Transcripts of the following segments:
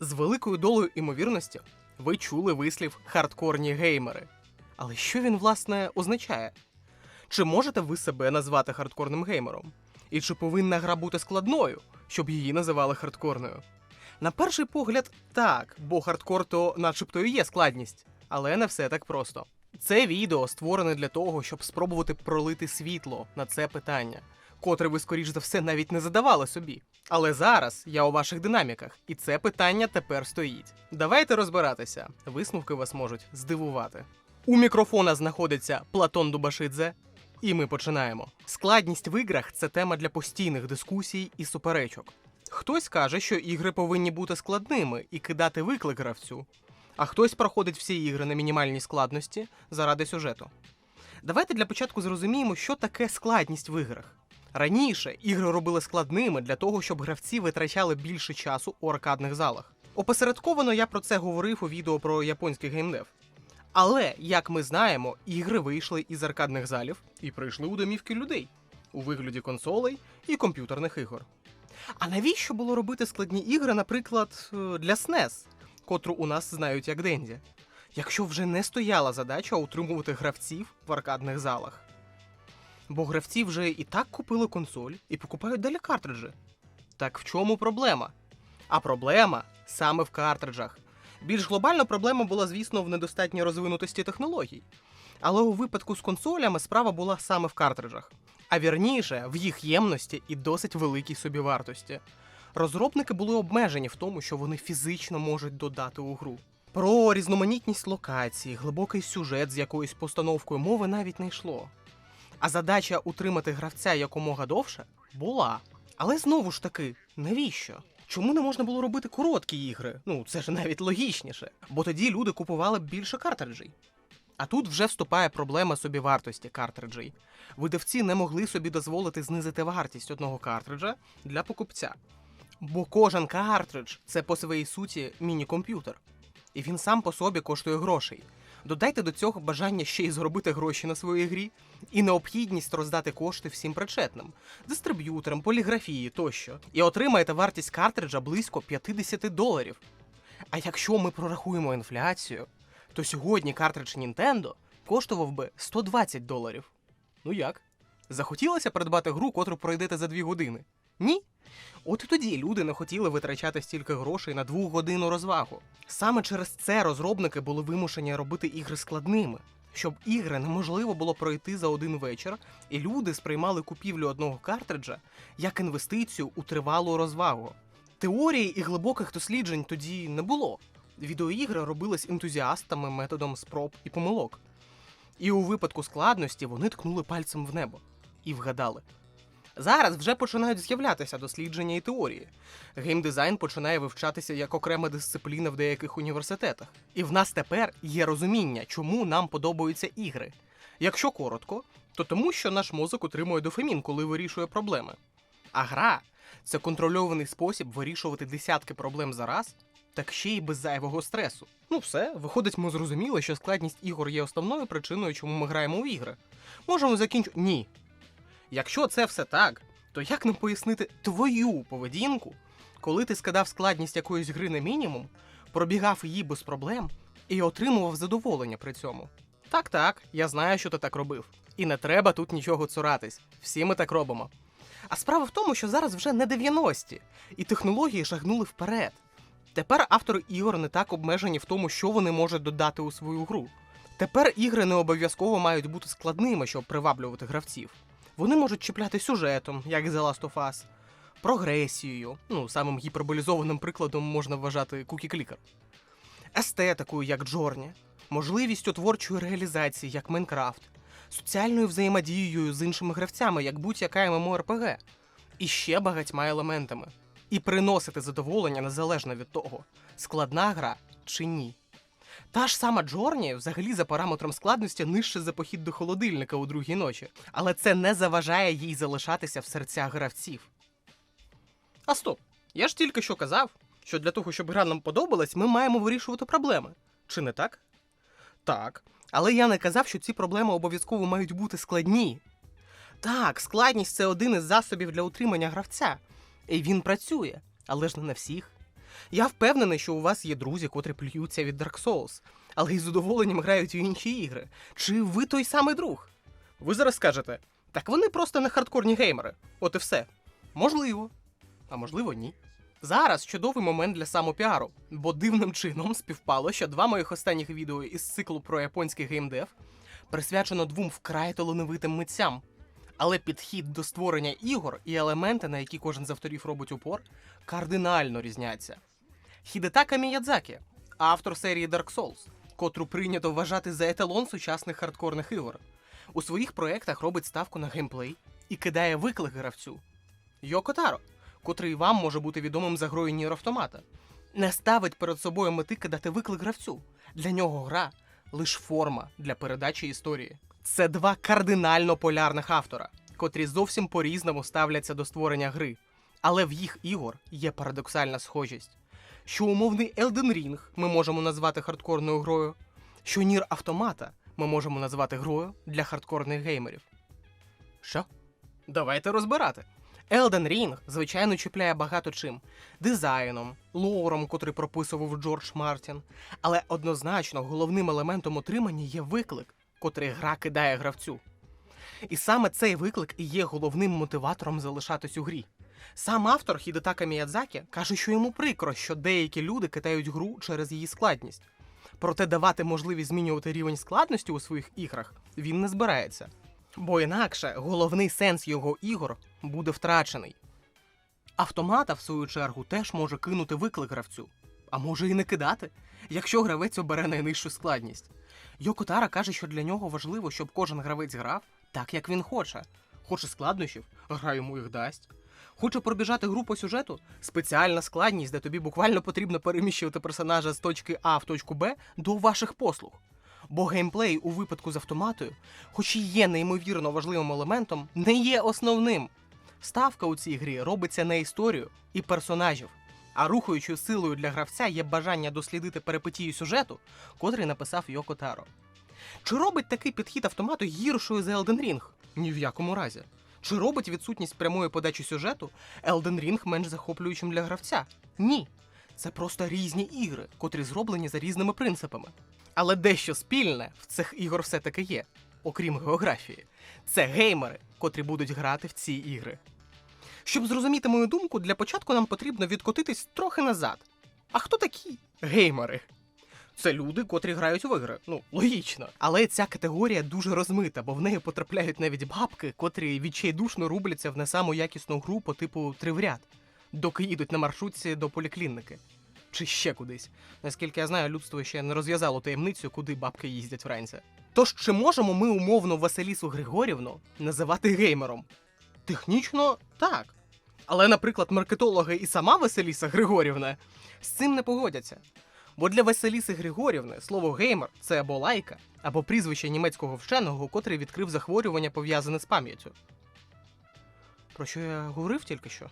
З великою долею імовірності ви чули вислів хардкорні геймери. Але що він, власне, означає? Чи можете ви себе назвати хардкорним геймером? І чи повинна гра бути складною, щоб її називали хардкорною? На перший погляд, так, бо хардкор то начебто і є складність, але не все так просто. Це відео створене для того, щоб спробувати пролити світло на це питання, котре ви, скоріш за все, навіть не задавали собі. Але зараз я у ваших динаміках, і це питання тепер стоїть. Давайте розбиратися. Висновки вас можуть здивувати. У мікрофона знаходиться Платон Дубашидзе, і ми починаємо. Складність в іграх це тема для постійних дискусій і суперечок. Хтось каже, що ігри повинні бути складними і кидати виклик гравцю, а хтось проходить всі ігри на мінімальній складності заради сюжету. Давайте для початку зрозуміємо, що таке складність в іграх. Раніше ігри робили складними для того, щоб гравці витрачали більше часу у аркадних залах. Опосередковано я про це говорив у відео про японський геймдев. Але, як ми знаємо, ігри вийшли із аркадних залів і прийшли у домівки людей у вигляді консолей і комп'ютерних ігор. А навіщо було робити складні ігри, наприклад, е, для SNES, котру у нас знають як Денді, якщо вже не стояла задача утримувати гравців в аркадних залах? Бо гравці вже і так купили консоль і покупають далі картриджі. Так в чому проблема? А проблема саме в картриджах. Більш глобальна проблема була, звісно, в недостатній розвинутості технологій. Але у випадку з консолями справа була саме в картриджах, а вірніше в їх ємності і досить великій собівартості. Розробники були обмежені в тому, що вони фізично можуть додати у гру. Про різноманітність локацій, глибокий сюжет з якоюсь постановкою мови навіть не йшло. А задача утримати гравця якомога довше була. Але знову ж таки, навіщо? Чому не можна було робити короткі ігри? Ну, це ж навіть логічніше, бо тоді люди купували б більше картриджей. А тут вже вступає проблема собівартості картриджей. Видавці не могли собі дозволити знизити вартість одного картриджа для покупця. Бо кожен картридж це по своїй суті міні-комп'ютер. І він сам по собі коштує грошей. Додайте до цього бажання ще й зробити гроші на своїй грі, і необхідність роздати кошти всім причетним дистриб'юторам, поліграфії тощо, і отримаєте вартість картриджа близько 50 доларів. А якщо ми прорахуємо інфляцію, то сьогодні картридж Nintendo коштував би 120 доларів. Ну як? Захотілося придбати гру, котру пройдете за 2 години? Ні? От і тоді люди не хотіли витрачати стільки грошей на двохгодинну розвагу. Саме через це розробники були вимушені робити ігри складними, щоб ігри неможливо було пройти за один вечір, і люди сприймали купівлю одного картриджа як інвестицію у тривалу розвагу. Теорії і глибоких досліджень тоді не було. Відеоігри робились ентузіастами методом спроб і помилок. І у випадку складності вони ткнули пальцем в небо і вгадали. Зараз вже починають з'являтися дослідження і теорії. Геймдизайн починає вивчатися як окрема дисципліна в деяких університетах. І в нас тепер є розуміння, чому нам подобаються ігри. Якщо коротко, то тому, що наш мозок отримує дофамін, коли вирішує проблеми. А гра це контрольований спосіб вирішувати десятки проблем за раз, так ще й без зайвого стресу. Ну все, виходить, ми зрозуміли, що складність ігор є основною причиною, чому ми граємо в ігри. Можемо закінчити. Ні. Якщо це все так, то як нам пояснити твою поведінку, коли ти скидав складність якоїсь гри на мінімум, пробігав її без проблем і отримував задоволення при цьому? Так, так, я знаю, що ти так робив. І не треба тут нічого цуратись. Всі ми так робимо. А справа в тому, що зараз вже не 90-ті, і технології шагнули вперед. Тепер автори ігор не так обмежені в тому, що вони можуть додати у свою гру. Тепер ігри не обов'язково мають бути складними, щоб приваблювати гравців. Вони можуть чіпляти сюжетом, як The Last of Us, прогресією. Ну, самим гіперболізованим прикладом можна вважати Cookie Clicker, естетикою, як Джорні, можливістю творчої реалізації, як Майнкрафт, соціальною взаємодією з іншими гравцями, як будь-яка MMORPG, і ще багатьма елементами. І приносити задоволення незалежно від того, складна гра чи ні. Та ж сама Джорні взагалі за параметром складності нижче за похід до холодильника у другій ночі, але це не заважає їй залишатися в серцях гравців. А стоп! Я ж тільки що казав, що для того, щоб гра нам подобалась, ми маємо вирішувати проблеми. Чи не так? Так. Але я не казав, що ці проблеми обов'язково мають бути складні. Так, складність це один із засобів для утримання гравця. І він працює, але ж не на всіх. Я впевнений, що у вас є друзі, котрі плюються від Dark Souls, але із задоволенням грають у інші ігри. Чи ви той самий друг? Ви зараз скажете, так вони просто не хардкорні геймери. От і все. Можливо, а можливо, ні. Зараз чудовий момент для самопіару, бо дивним чином співпало, що два моїх останніх відео із циклу про японський геймдев присвячено двом вкрай талановитим митцям. Але підхід до створення ігор і елементи, на які кожен з авторів робить упор, кардинально різняться. Хідетака Міядзакі, автор серії Dark Souls, котру прийнято вважати за еталон сучасних хардкорних ігор, у своїх проєктах робить ставку на геймплей і кидає виклик гравцю. Йоко Таро, котрий вам може бути відомим за грою Нір Автомата, не ставить перед собою мети кидати виклик гравцю. Для нього гра лише форма для передачі історії. Це два кардинально полярних автора, котрі зовсім по-різному ставляться до створення гри. Але в їх ігор є парадоксальна схожість. Що умовний Elden Ring ми можемо назвати хардкорною грою, що Нір Автомата ми можемо назвати грою для хардкорних геймерів. Що? Давайте розбирати. Elden Ring, звичайно, чіпляє багато чим: дизайном, лором, котрий прописував Джордж Мартін. Але однозначно головним елементом отримання є виклик, котрий гра кидає гравцю. І саме цей виклик і є головним мотиватором залишатись у грі. Сам автор Хідетака Міядзакі каже, що йому прикро, що деякі люди кидають гру через її складність. Проте давати можливість змінювати рівень складності у своїх іграх він не збирається. Бо інакше головний сенс його ігор буде втрачений. Автомата, в свою чергу, теж може кинути виклик гравцю, а може і не кидати, якщо гравець обере найнижчу складність. Йокотара каже, що для нього важливо, щоб кожен гравець грав так, як він хоче. Хоче складнощів, гра йому їх дасть. Хоче пробіжати гру по сюжету спеціальна складність, де тобі буквально потрібно переміщувати персонажа з точки А в точку Б до ваших послуг. Бо геймплей у випадку з автоматою, хоч і є неймовірно важливим елементом, не є основним. Ставка у цій грі робиться на історію і персонажів, а рухаючою силою для гравця є бажання дослідити перипетію сюжету, котрий написав Йоко Таро. Чи робить такий підхід автомату гіршою за Elden Ring? Ні в якому разі. Чи робить відсутність прямої подачі сюжету Elden Ring менш захоплюючим для гравця? Ні. Це просто різні ігри, котрі зроблені за різними принципами. Але дещо спільне в цих ігор все-таки є, окрім географії. Це геймери, котрі будуть грати в ці ігри. Щоб зрозуміти мою думку, для початку нам потрібно відкотитись трохи назад. А хто такі геймери? Це люди, котрі грають в ігри. Ну, логічно. Але ця категорія дуже розмита, бо в неї потрапляють навіть бабки, котрі відчайдушно рубляться в не саму якісну гру по типу три доки їдуть на маршрутці до полікліники. Чи ще кудись. Наскільки я знаю, людство ще не розв'язало таємницю, куди бабки їздять вранці. Тож чи можемо ми умовно Василісу Григорівну називати геймером? Технічно так. Але, наприклад, маркетологи і сама Василіса Григорівна з цим не погодяться. Бо для Василіси Григорівни слово геймер це або лайка, або прізвище німецького вченого, котрий відкрив захворювання, пов'язане з пам'яттю. Про що я говорив тільки що?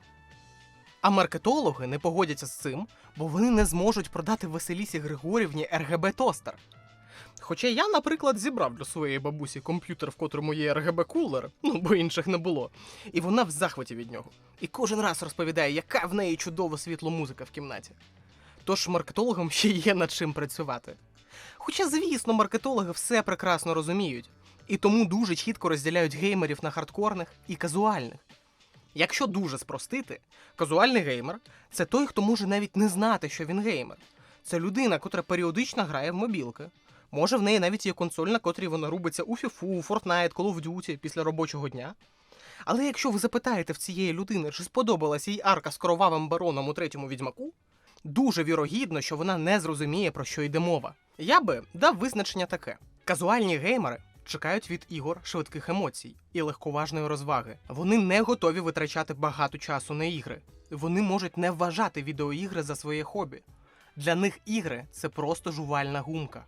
А маркетологи не погодяться з цим, бо вони не зможуть продати Василісі Григорівні RGB тостер. Хоча я, наприклад, зібрав для своєї бабусі комп'ютер, в котрому є RGB кулер, ну бо інших не було, і вона в захваті від нього. І кожен раз розповідає, яка в неї чудова світло музика в кімнаті. Тож маркетологам ще є над чим працювати. Хоча, звісно, маркетологи все прекрасно розуміють, і тому дуже чітко розділяють геймерів на хардкорних і казуальних. Якщо дуже спростити, казуальний геймер це той, хто може навіть не знати, що він геймер. Це людина, котра періодично грає в мобілки. Може, в неї навіть є консоль, на котрій вона рубиться у FIFA, Fortnite, Call of Duty після робочого дня. Але якщо ви запитаєте в цієї людини, чи сподобалася їй арка з кровавим бароном у третьому відьмаку, дуже вірогідно, що вона не зрозуміє, про що йде мова. Я би дав визначення таке: казуальні геймери чекають від ігор швидких емоцій і легковажної розваги. Вони не готові витрачати багато часу на ігри. Вони можуть не вважати відеоігри за своє хобі. Для них ігри це просто жувальна гумка.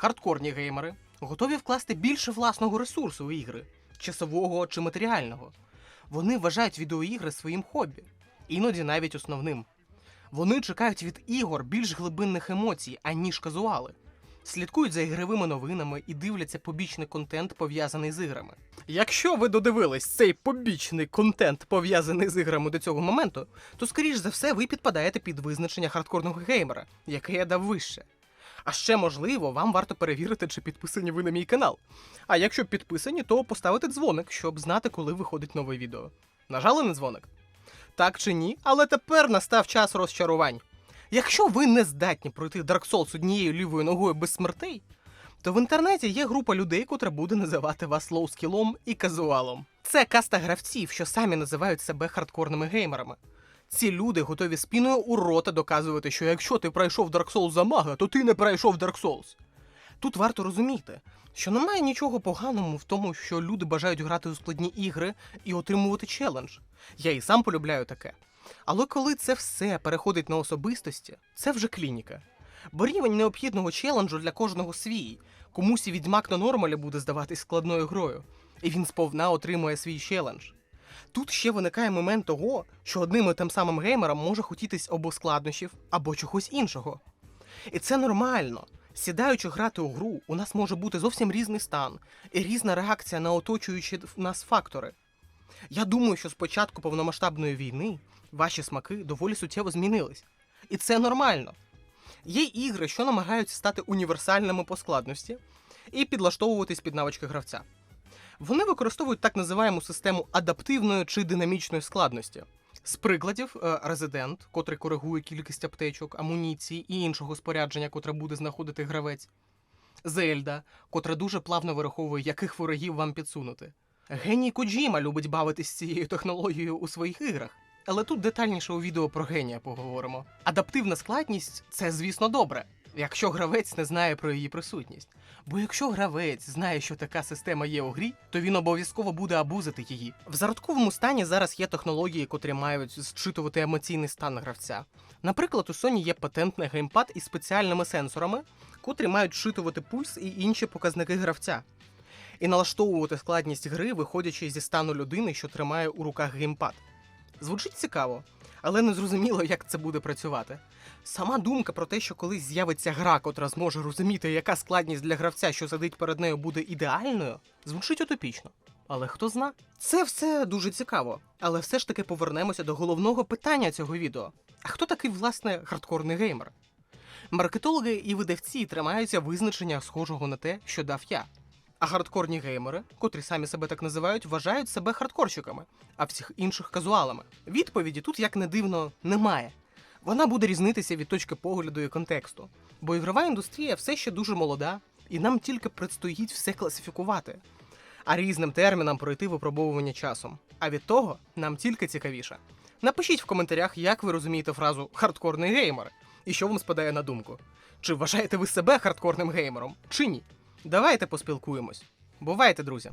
Хардкорні геймери готові вкласти більше власного ресурсу у ігри, часового чи матеріального. Вони вважають відеоігри своїм хобі, іноді навіть основним. Вони чекають від ігор більш глибинних емоцій, аніж казуали. слідкують за ігровими новинами і дивляться побічний контент, пов'язаний з іграми. Якщо ви додивились цей побічний контент, пов'язаний з іграми до цього моменту, то скоріш за все ви підпадаєте під визначення хардкорного геймера, яке я дав вище. А ще можливо, вам варто перевірити, чи підписані ви на мій канал. А якщо підписані, то поставити дзвоник, щоб знати, коли виходить нове відео. Нажали на дзвоник? Так чи ні, але тепер настав час розчарувань. Якщо ви не здатні пройти Dark Souls однією лівою ногою без смертей, то в інтернеті є група людей, котра буде називати вас лоускілом і казуалом. Це каста гравців, що самі називають себе хардкорними геймерами. Ці люди готові спіною у рота доказувати, що якщо ти пройшов Dark Souls за мага, то ти не пройшов Dark Souls. Тут варто розуміти, що немає нічого поганого в тому, що люди бажають грати у складні ігри і отримувати челендж. Я і сам полюбляю таке. Але коли це все переходить на особистості, це вже клініка. Бо рівень необхідного челенджу для кожного свій. Комусь і відьмак на нормалі буде здаватись складною грою, і він сповна отримує свій челендж. Тут ще виникає момент того, що одним і тим самим геймерам може хотітись або складнощів, або чогось іншого. І це нормально. Сідаючи грати у гру, у нас може бути зовсім різний стан і різна реакція на оточуючі нас фактори. Я думаю, що з початку повномасштабної війни ваші смаки доволі суттєво змінились. І це нормально. Є ігри, що намагаються стати універсальними по складності і підлаштовуватись під навички гравця. Вони використовують так називаємо систему адаптивної чи динамічної складності. З прикладів е, Resident, котрий коригує кількість аптечок, амуніції і іншого спорядження, котре буде знаходити гравець. Зельда, котра дуже плавно вираховує, яких ворогів вам підсунути. Геній Коджіма любить бавитись цією технологією у своїх іграх. Але тут детальніше у відео про генія поговоримо. Адаптивна складність це, звісно, добре, якщо гравець не знає про її присутність. Бо якщо гравець знає, що така система є у грі, то він обов'язково буде абузити її. В зародковому стані зараз є технології, котрі мають зчитувати емоційний стан гравця. Наприклад, у Sony є патентний геймпад із спеціальними сенсорами, котрі мають зчитувати пульс і інші показники гравця. І налаштовувати складність гри, виходячи зі стану людини, що тримає у руках геймпад. Звучить цікаво, але не зрозуміло, як це буде працювати. Сама думка про те, що колись з'явиться гра, котра зможе розуміти, яка складність для гравця, що сидить перед нею, буде ідеальною, звучить утопічно. Але хто зна? Це все дуже цікаво. Але все ж таки повернемося до головного питання цього відео. А хто такий, власне, хардкорний геймер? Маркетологи і видавці тримаються визначення схожого на те, що дав я. А хардкорні геймери, котрі самі себе так називають, вважають себе хардкорщиками, а всіх інших казуалами. Відповіді тут, як не дивно, немає. Вона буде різнитися від точки погляду і контексту. Бо ігрова індустрія все ще дуже молода, і нам тільки предстоїть все класифікувати, а різним термінам пройти випробовування часом. А від того нам тільки цікавіше. Напишіть в коментарях, як ви розумієте фразу хардкорний геймер і що вам спадає на думку. Чи вважаєте ви себе хардкорним геймером, чи ні? Давайте поспілкуємось. Бувайте, друзі!